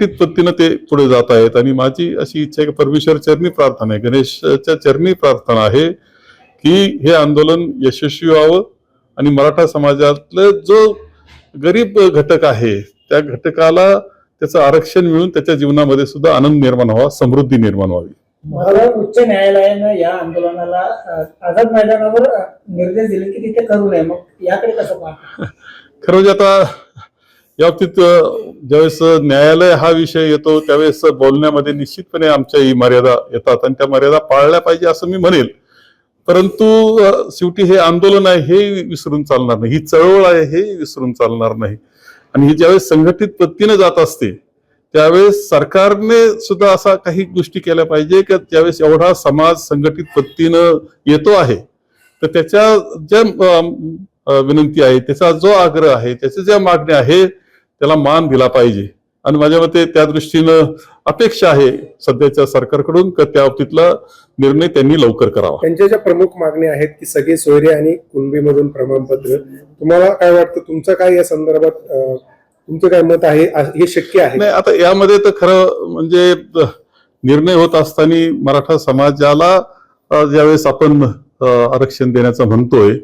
संघटित पद्धतीनं ते पुढे जात आहेत. आणि माझी अशी इच्छा आहे की परमेश्वर चरणी प्रार्थना आहे. गणेशच्या चरणी प्रार्थना आहे की हे आंदोलन यशस्वी व्हावं. आणि मराठा समाजातलं जो गरीब घटक आहे त्या घटकाला त्याचं आरक्षण मिळून त्याच्या जीवनामध्ये सुद्धा आनंद निर्माण व्हावा समृद्धी निर्माण व्हावी. महाराष्ट्र उच्च न्यायालयानं या आंदोलनाला आझाद मैदानावर निर्देश दिले की तिथे करू नये. मग याकडे कसं पाहता? खरं म्हणजे आता या बाबतीत ज्यावेळेस न्यायालय हा विषय येतो त्यावेळेस बोलण्यामध्ये निश्चितपणे आमच्या ही मर्यादा येतात आणि त्या मर्यादा पाळल्या पाहिजे असं मी म्हणेल. परंतु शेवटी हे आंदोलन आहे हे विसरून चालणार नाही. ही चळवळ आहे हे विसरून चालणार नाही. आणि ही ज्यावेळेस संघटित पद्धतीने जात असते त्यावेळेस सरकारने सुद्धा असा काही गोष्टी केल्या पाहिजे की ज्यावेळेस एवढा समाज संघटित पद्धतीनं येतो आहे तर त्याच्या ज्या विनंती आहे त्याचा जो आग्रह आहे त्याच्या ज्या मागण्या आहे त्याला मान दिला पाहिजे. आणि माझ्या मते त्या दृष्टीनं अपेक्षा आहे सध्याच्या सरकारकडून का त्या बाबतीतला निर्णय त्यांनी लवकर करावा. त्यांच्या ज्या प्रमुख मागण्या आहेत की सगळे सोयरे आणि कुणबीमधून प्रमाणपत्र. तुम्हाला काय वाटतं? तुमचं काय या संदर्भात तुमचं काय मत आहे? हे शक्य आहे? नाही आता यामध्ये तर खरं म्हणजे निर्णय होत असताना मराठा समाजाला ज्यावेळेस आपण आरक्षण देण्याचं म्हणतोय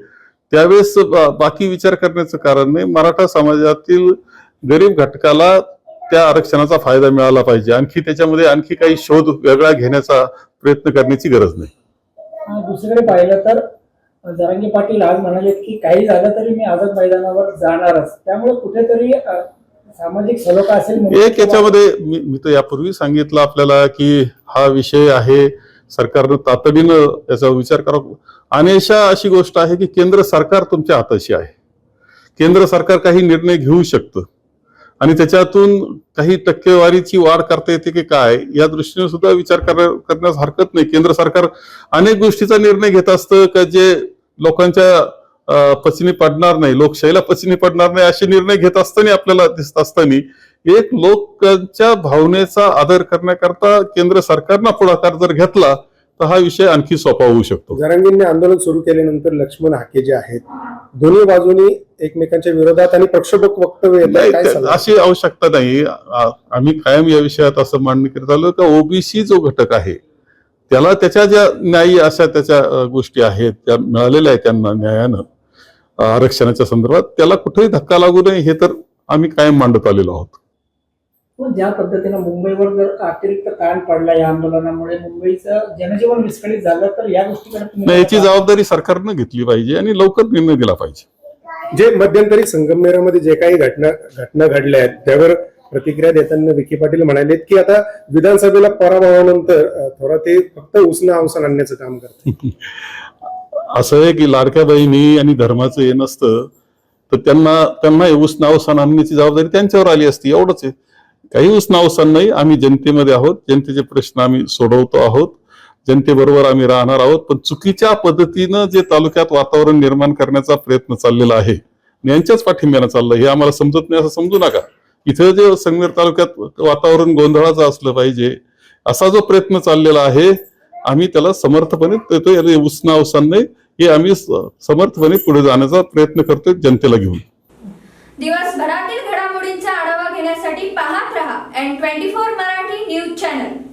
त्यावेळेस बाकी विचार करण्याचं कारण नाही. मराठा समाजातील गरीब घटकाला त्या आरक्षणाचा फायदा मिळाला पाहिजे. आणखी त्याच्यामध्ये आणखी काही शोध वेगळा घेण्याचा प्रयत्न करण्याची गरज नाही. दुसरीकडे पाहिलं तर जरांगे पाटील आज म्हणाले की काही झालं तरी मी आझाद मैदानावर जाणारच. त्यामुळे कुठेतरी सामाजिक सलोखा असेल एक याच्यामध्ये मी मी तर यापूर्वी सांगितलं आपल्याला की हा विषय आहे सरकारनं तातडीनं याचा विचार करावा. अनेशा अशी गोष्ट आहे की केंद्र सरकार तुमच्या हाताशी आहे. केंद्र सरकार काही निर्णय घेऊ शकतं. आणि त्याच्यातून काही टक्केवारीची वाढ करता येते की काय या दृष्टीने सुद्धा विचार करण्यास हरकत नाही. केंद्र सरकार अनेक गोष्टीचा निर्णय घेत असतं का जे लोकांच्या पचनी पडणार नाही लोकशाहीला पचनी पडणार नाही असे निर्णय घेत असताना आपल्याला दिसत असताना एक लोकांच्या भावनेचा आदर करण्याकरता केंद्र सरकारनं पुढाकार जर घेतला तर हा विषय आणखी सोपा होऊ शकतो. जरांगींनी आंदोलन सुरू केल्यानंतर लक्ष्मण हाके जे आहेत दोन्ही बाजूनी एकमेकांच्या विरोधात आणि प्रक्षोभक वक्तव्य नाही त्या-? अशी आवश्यकता नाही. आ- आम्ही कायम या विषयात असं मांडणी करत आलो का ओबीसी जो घटक आहे त्याला त्याच्या ज्या न्यायी अशा त्याच्या अ, गोष्टी आहेत त्या मिळालेल्या आहेत त्यांना न्यायानं अ, आरक्षणाच्या संदर्भात त्याला कुठेही धक्का लागू नये हे तर आम्ही कायम मांडत आलेलो आहोत. ज्या पद्धतीनं मुंबईवर जर अतिरिक्त ताण पडला या आंदोलनामुळे मुंबईचं जनजीवन विस्कळीत झालं तर या गोष्टीकडे याची जबाबदारी सरकारनं घेतली पाहिजे आणि लवकर निर्णय दिला पाहिजे. जे मध्यंतरी संगमनेरामध्ये जे काही घटना घटना घडल्या आहेत त्यावर प्रतिक्रिया देताना विखे पाटील म्हणालेत की आता विधानसभेला पराभवानंतर थोडा ते फक्त उसना अवसान आणण्याचं काम करतात. असं आहे की लाडक्या बहिणी आणि धर्माचं हे नसतं तर त्यांना त्यांना हे उसनावसान आणण्याची जबाबदारी त्यांच्यावर आली असती एवढंच आहे. काही उसनावसान नाही आम्ही जनतेमध्ये आहोत जनतेचे प्रश्न आम्ही सोडवतो आहोत जनतेबरोबर आम्ही राहणार आहोत पण चुकीच्या पद्धतीनं जे तालुक्यात वातावरण निर्माण करण्याचा प्रयत्न चाललेला आहे यांच्याच पाठिंब्यानं चाललं हे आम्हाला समजत नाही असं समजू नका. इथं जे संगमेर तालुक्यात वातावरण गोंधळाचं असलं पाहिजे असा जो प्रयत्न चाललेला आहे आम्ही त्याला समर्थपणे देतो याला उसना अवसान नाही हे आम्ही समर्थपणे पुढे जाण्याचा प्रयत्न करतोय जनतेला घेऊन. दिवसभरातील घडामोडींचा आढावा पाहत रहा N twenty four Marathi news channel